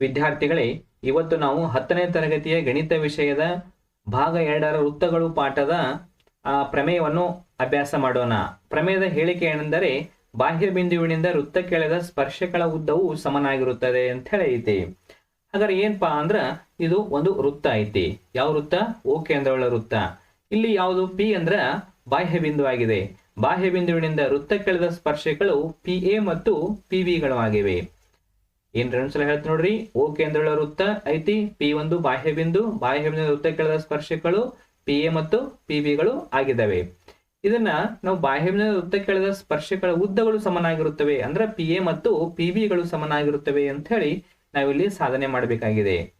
ವಿದ್ಯಾರ್ಥಿಗಳೇ, ಇವತ್ತು ನಾವು ಹತ್ತನೇ ತರಗತಿಯ ಗಣಿತ ವಿಷಯದ ಭಾಗ ಎರಡರ ವೃತ್ತಗಳು ಪಾಠದ ಪ್ರಮೇಯವನ್ನು ಅಭ್ಯಾಸ ಮಾಡೋಣ. ಪ್ರಮೇಯದ ಹೇಳಿಕೆ ಏನೆಂದರೆ, ಬಾಹ್ಯ ಬಿಂದುವಿನಿಂದ ವೃತ್ತ ಕೆಳೆದ ಸ್ಪರ್ಶಗಳ ಉದ್ದವು ಸಮನಾಗಿರುತ್ತದೆ ಅಂತ ಹೇಳಿ ಐತಿ ಹಾಗಾದ್ರೆ ಏನಪ್ಪಾ ಅಂದ್ರ, ಇದು ಒಂದು ವೃತ್ತ ಐತಿ. ಯಾವ ವೃತ್ತ? ಓ ಕೇಂದ್ರವುಳ್ಳ ವೃತ್ತ. ಇಲ್ಲಿ ಯಾವುದು? ಪಿ ಅಂದ್ರ ಬಾಹ್ಯ ಬಿಂದು ಆಗಿದೆ. ಬಾಹ್ಯ ಬಿಂದುವಿನಿಂದ ವೃತ್ತಕ್ಕೆಳೆದ ಸ್ಪರ್ಶಗಳು ಪಿ ಎ ಮತ್ತು ಪಿ ಗಳು ಆಗಿವೆ. ಏನ್ ಸಲ ಹೇಳ್ತೀನಿ ನೋಡ್ರಿ? ಓ ಕೇಂದ್ರಗಳ ವೃತ್ತ ಐತಿ, ಪಿ ಒಂದು ಬಾಹ್ಯ ಬಿಂದು ಬಾಹ್ಯ ಬಿಂದು ವೃತ್ತಕ್ಕೆಳೆದ ಸ್ಪರ್ಶಗಳು ಪಿ ಎ ಮತ್ತು ಪಿ ಗಳು ಆಗಿದ್ದಾವೆ. ಇದನ್ನ ನಾವು ಬಾಹ್ಯ ಬಿಂದು ವೃತ್ತಕ್ಕೆಳೆದ ಸ್ಪರ್ಶಗಳ ಉದ್ದಗಳು ಸಮನಾಗಿರುತ್ತವೆ, ಅಂದ್ರೆ ಪಿ ಎ ಮತ್ತು ಪಿ ಗಳು ಸಮನಾಗಿರುತ್ತವೆ ಅಂತ ಹೇಳಿ ನಾವಿಲ್ಲಿ ಸಾಧನೆ ಮಾಡಬೇಕಾಗಿದೆ.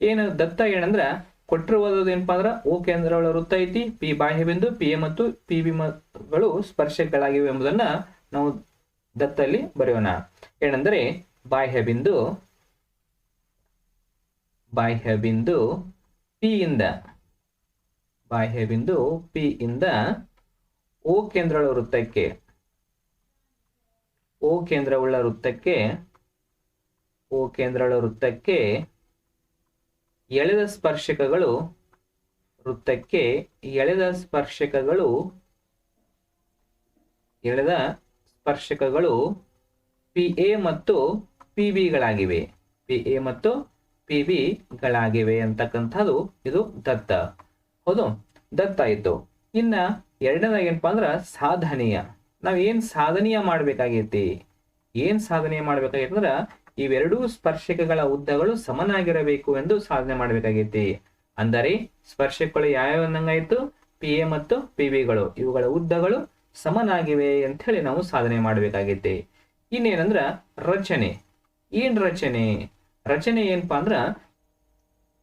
ಏನು ದತ್ತ ಏನಂದ್ರ ಕೊಟ್ಟಿರುವುದು ಏನಪ್ಪಾ ಅಂದ್ರೆ ಓ ಕೇಂದ್ರಗಳ ವೃತ್ತ ಐತಿ, ಪಿ ಬಾಹ್ಯ ಬಿಂದು, ಪಿ ಎ ಮತ್ತು ಪಿ ಗಳು ಸ್ಪರ್ಶಗಳಾಗಿವೆ ಎಂಬುದನ್ನ ನಾವು ದತ್ತಲ್ಲಿ ಬರೆಯೋಣ. ಏನೆಂದರೆ ಬಾಹ್ಯ ಬಿಂದು ಬಾಹ್ಯ ಬಿಂದು ಪಿ ಇಂದ ಬಾಹ್ಯ ಬಿಂದು ಪಿ ಇಂದ ಓ ಕೇಂದ್ರಗಳ ವೃತ್ತಕ್ಕೆ ಓ ಕೇಂದ್ರವುಳ್ಳ ವೃತ್ತಕ್ಕೆ ಓ ಕೇಂದ್ರಗಳ ವೃತ್ತಕ್ಕೆ ಎಳೆದ ಸ್ಪರ್ಶಕಗಳು, ವೃತ್ತಕ್ಕೆ ಎಳೆದ ಸ್ಪರ್ಶಕಗಳು ಎಳೆದ ಸ್ಪರ್ಶಕಗಳು ಪಿ ಎ ಮತ್ತು ಪಿ ಗಳಾಗಿವೆ. ಪಿ ಎ ಮತ್ತು ಪಿ ಗಳಾಗಿವೆ ಅಂತಕ್ಕಂಥದ್ದು ಇದು ದತ್ತ. ಹೌದು, ದತ್ತ ಇತ್ತು ಇನ್ನ ಎರಡನೇದಾಗ ಏನಪ್ಪಾ ಅಂದ್ರ ಸಾಧನೀಯ. ನಾವು ಏನ್ ಸಾಧನೀಯ ಮಾಡ್ಬೇಕಾಗೈತಿ? ಏನ್ ಸಾಧನೆ ಮಾಡ್ಬೇಕಾಗೈತಿ ಅಂದ್ರ ಇವೆರಡೂ ಸ್ಪರ್ಶಕಗಳ ಉದ್ದಗಳು ಸಮನಾಗಿರಬೇಕು ಎಂದು ಸಾಧನೆ ಮಾಡ್ಬೇಕಾಗೈತಿ. ಅಂದರೆ ಸ್ಪರ್ಶಕಗಳು ಯಾವ್ಯಾವ ಅಂದಂಗಾಯ್ತು? ಪಿ ಎ ಮತ್ತು ಪಿ ಗಳು. ಇವುಗಳ ಉದ್ದಗಳು ಸಮನಾಗಿವೆ ಅಂತ ಹೇಳಿ ನಾವು ಸಾಧನೆ ಮಾಡ್ಬೇಕಾಗೈತಿ. ಇನ್ನೇನಂದ್ರ ರಚನೆ. ಏನ್ ರಚನೆ? ರಚನೆ ಏನಪ್ಪಾ ಅಂದ್ರ,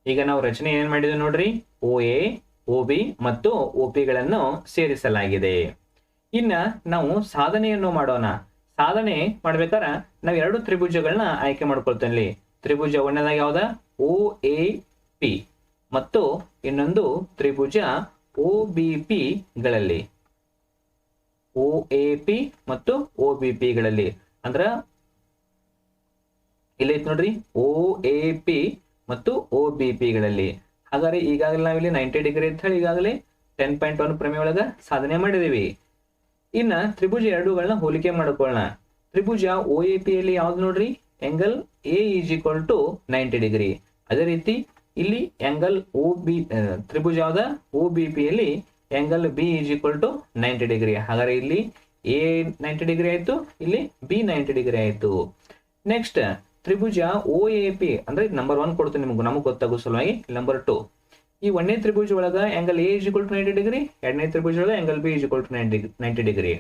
ಈಗ ನಾವು ರಚನೆ ಏನ್ ಮಾಡಿದ್ವಿ ನೋಡ್ರಿ? ಓ ಎ ಓ ಬಿ ಮತ್ತು ಒ ಗಳನ್ನು ಸೇರಿಸಲಾಗಿದೆ. ಇನ್ನ ನಾವು ಸಾಧನೆಯನ್ನು ಮಾಡೋಣ. ಸಾಧನೆ ಮಾಡ್ಬೇಕಾರ ನಾವು ಎರಡು ತ್ರಿಭುಜಗಳನ್ನ ಆಯ್ಕೆ ಮಾಡ್ಕೊಳ್ತೇನೆ ತ್ರಿಭುಜ ಒಂದನೇದಾಗ ಯಾವ್ದ? ಓ ಎ ಪಿ ಮತ್ತು ಇನ್ನೊಂದು ತ್ರಿಭುಜ ಓ ಬಿ ಪಿ ಗಳಲ್ಲಿ. ಓ ಎ ಪಿ ಮತ್ತು ಓ ಬಿ ಪಿ ಗಳಲ್ಲಿ. ಅಂದ್ರ ಇಲ್ಲೈತ್ ನೋಡ್ರಿ? ಓ ಎ ಪಿ ಮತ್ತು ಓ ಬಿ ಪಿ ಗಳಲ್ಲಿ. ಹಾಗಾದ್ರೆ ಈಗಾಗಲೇ ನಾವಿಲ್ಲಿ ನೈಂಟಿ ಡಿಗ್ರಿ ಅಂತ ಹೇಳಿ ಈಗಾಗಲೇ ಟೆನ್ ಪಾಯಿಂಟ್ ಒನ್ ಪ್ರಮೇಯ ಒಳಗ ಸಾಧನೆ ಮಾಡಿದೀವಿ. ಇನ್ನ ತ್ರಿಭುಜ ಎರಡುಗಳನ್ನ ಹೋಲಿಕೆ ಮಾಡ್ಕೊಳ್ಳೋಣ. ತ್ರಿಭುಜ ಓ ಎ ಪಿ ಯಲ್ಲಿ ಯಾವ್ದು ನೋಡ್ರಿ? Angle A is equal to ninety degree ಅದೇ ರೀತಿ ಇಲ್ಲಿ ಎಂಗಲ್ ಓ ಬಿ ತ್ರಿಭುಜ ಯಾವ್ದ? ಓ ಬಿ ಪಿ ಯಲ್ಲಿ angle B is equal to ninety degree ಹಾಗಾದ್ರೆ ಇಲ್ಲಿ ಎ ನೈಂಟಿ ಡಿಗ್ರಿ ಆಯ್ತು, ಇಲ್ಲಿ ಬಿ ನೈಂಟಿ ಡಿಗ್ರಿ ಆಯ್ತು. ನೆಕ್ಸ್ಟ್ ತ್ರಿಭುಜ ಓ ಎ ಪಿ ಅಂದ್ರೆ ನಂಬರ್ ಒನ್ ಕೊಡ್ತೀನಿ ನಿಮ್ಗೆ, ನಮಗೆ ಗೊತ್ತಾಗೋ ಸಲುವಾಗಿ ನಂಬರ್ ಟು ಈ ಒಂದನೇ ತ್ರಿಭುಜ ಒಳಗ angle A is equal to ninety degree ಎರಡನೇ ತ್ರಿಭುಜ ಒಳಗ angle B is equal to ninety ninety degree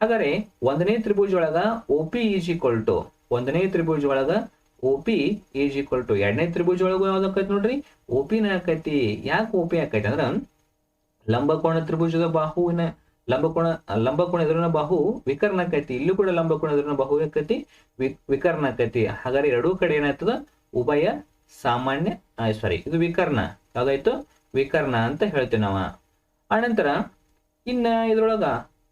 ಹಾಗಾದ್ರೆ ಒಂದನೇ ತ್ರಿಭುಜ ಒಳಗ O P is equal to ಒಂದನೇ ತ್ರಿಭುಜ ಒಳಗ O P is equal to ಎರಡನೇ ತ್ರಿಭುಜ ಒಳಗ ಯಾವ್ದಾಕೈತಿ ನೋಡ್ರಿ? ಒ ಪಿನ ಆಕೈತಿ. ಯಾಕೆ ಒ ಪಿ ಆಕೈತಿ ಅಂದ್ರ ಲಂಬಕೋಣ ತ್ರಿಭುಜದ ಬಾಹುವಿನ ಲಂಬಕೋಣ ಲಂಬಕೋಣ ಎದುರಿನ ಬಾಹು ವಿಕರ್ಣ ಆಕೈತಿ ಇಲ್ಲೂ ಕೂಡ ಲಂಬಕೋಣ ಎದುರಿನ ಬಾಹು ಆಕೈತಿ ವಿಕರ್ಣ ಆಕೈತಿ ಹಾಗಾದ್ರೆ ಎರಡೂ ಕಡೆ ಏನಾಯ್ತದ ಉಭಯ ಸಾಮಾನ್ಯ ಸಾರಿ ಇದು ವಿಕರ್ಣ. ಯಾವ್ದಾಯ್ತು ವಿಕರ್ಣ ಅಂತ ಹೇಳ್ತೀವಿ ನಾವ. ಆನಂತರ, ಇನ್ನ ಇದ್ರೊಳಗ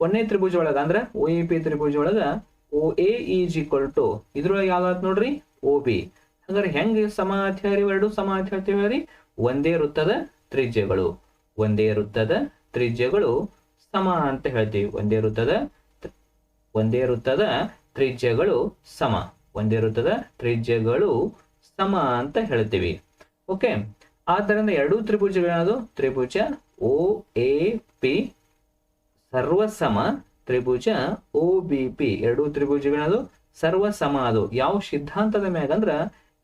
ಒಂದೇ ತ್ರಿಭುಜ ಒಳಗ ಅಂದ್ರ ಓ ಎ ಪಿ ತ್ರಿಭುಜ ಒಳಗ O A is equal to ಇದ್ರೊಳಗೆ ಯಾವ್ದಾತ್ ನೋಡ್ರಿ? ಓ ಬಿ ಹಾಗಾದ್ರೆ ಹೆಂಗ್ ಸಮ ಅಂತ ಹೇಳಿ ಎರಡು ಸಮ ಅಂತ ಹೇಳ್ತೀವಿ ಒಂದೇ ವೃತ್ತದ ತ್ರಿಜ್ಯಗಳು. ಒಂದೇ ವೃತ್ತದ ತ್ರಿಜ್ಯಗಳು. ಸಮ ಅಂತ ಹೇಳ್ತೀವಿ. ಒಂದೇ ವೃತ್ತದ ಒಂದೇ ವೃತ್ತದ ತ್ರಿಜ್ಯಗಳು ಸಮ. ಒಂದೇ ವೃತ್ತದ ತ್ರಿಜ್ಯಗಳು ಸಮ ಅಂತ ಹೇಳ್ತೀವಿ. ಓಕೆ ಆದ್ದರಿಂದ ಎರಡೂ ತ್ರಿಭುಜಗಳೇನದು ತ್ರಿಭುಜ ಓ ಎ ಪಿ ಸರ್ವಸಮ ತ್ರಿಭುಜ ಓ ಬಿ ಪಿ ಎರಡೂ ತ್ರಿಭುಜಗಳದು ಸರ್ವಸಮ ಅದು. ಯಾವ ಸಿದ್ಧಾಂತದ ಮ್ಯಾಗ ಅಂದ್ರ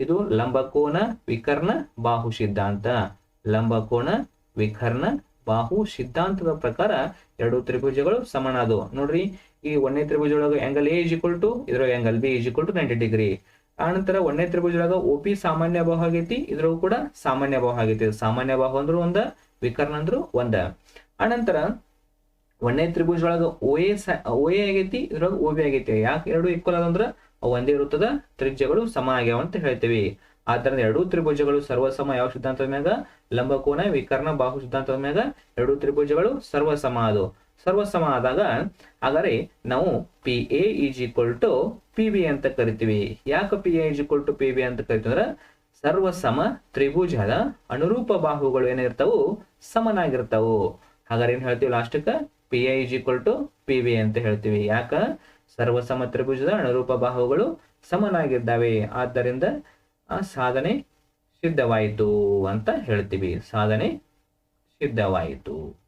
ಇದು ಲಂಬಕೋನ ವಿಕರ್ಣ ಬಾಹು ಸಿದ್ಧಾಂತ. ಲಂಬಕೋನ ವಿಕರ್ಣ ಬಾಹು ಸಿದ್ಧಾಂತದ ಪ್ರಕಾರ ಎರಡು ತ್ರಿಭುಜಗಳು ಸಮಾನ ಅದು ನೋಡ್ರಿ, ಈ ಒಂದನೇ ತ್ರಿಭುಜ ಒಳಗ ಆಂಗಲ್ ಎ ಇಸ್ ಟು ಇದ್ರಾಗ angle B is to ninety degree ಆನಂತರ ಒಂದನೇ ತ್ರಿಭುಜ ಒಳಗ ಒ ಪಿ ಸಾಮಾನ್ಯ ಬಾಹು ಆಗೈತಿ ಇದ್ರೂ ಕೂಡ ಸಾಮಾನ್ಯ ಬಾಹು ಆಗೈತಿ. ಸಾಮಾನ್ಯ ಬಾಹು ಅಂದ್ರೆ ಒಂದ, ವಿಕರ್ಣ ಅಂದ್ರು ಒಂದ. ಆನಂತರ ಒಂದನೇ ತ್ರಿಭುಜ ಒಳಗ ಓ ಎ ಓ ಎ ಆಗೈತಿ, ಇದ್ರೊಳಗ ಓ ಬಿ ಆಗೈತಿ. ಯಾಕೆ? ಎರಡು ಈಕ್ವಲ್ ಅವು ಒಂದೇ ವೃತ್ತದ ತ್ರಿಜ್ಯಗಳು ಸಮ ಆಗ್ಯಾವ ಅಂತ ಹೇಳ್ತೀವಿ. ಆದ್ದರಿಂದ ಎರಡೂ ತ್ರಿಭುಜಗಳು ಸರ್ವಸಮ ಯಾವ ಸಿದ್ಧಾಂತದ ಮ್ಯಾಗ? ಲಂಬಕೋನ, ವಿಕರ್ಣ, ಬಾಹು ಸಿದ್ಧಾಂತದ ಮ್ಯಾಗ ಎರಡೂ ತ್ರಿಭುಜಗಳು ಸರ್ವಸಮ ಅದು. ಸರ್ವಸಮ ಆದಾಗ, ಹಾಗಾದ್ರೆ ನಾವು P A is equal to P B ಅಂತ ಕರಿತೀವಿ. ಯಾಕೆ P A equal to P B ಅಂತ ಕರಿತೀವಿ ಅಂದ್ರೆ ಸರ್ವಸಮ ತ್ರಿಭುಜದ ಅನುರೂಪ ಬಾಹುಗಳು ಏನಿರ್ತಾವು? ಸಮನಾಗಿರ್ತಾವು. ಹಾಗಾದ್ರೆ ಏನ್ ಹೇಳ್ತೀವಿ ಲಾಸ್ಟಕ್ಕೆ P A is equal to P B ಅಂತ ಹೇಳ್ತೀವಿ. ಯಾಕ? ಸರ್ವಸಮ ತ್ರಿಭುಜದ ಅನುರೂಪ ಬಾಹುಗಳು ಸಮನಾಗಿದ್ದಾವೆ. ಆದ್ದರಿಂದ ಸಾಧನೆ ಸಿದ್ಧವಾಯಿತು ಅಂತ ಹೇಳ್ತೀವಿ. ಸಾಧನೆ ಸಿದ್ಧವಾಯಿತು.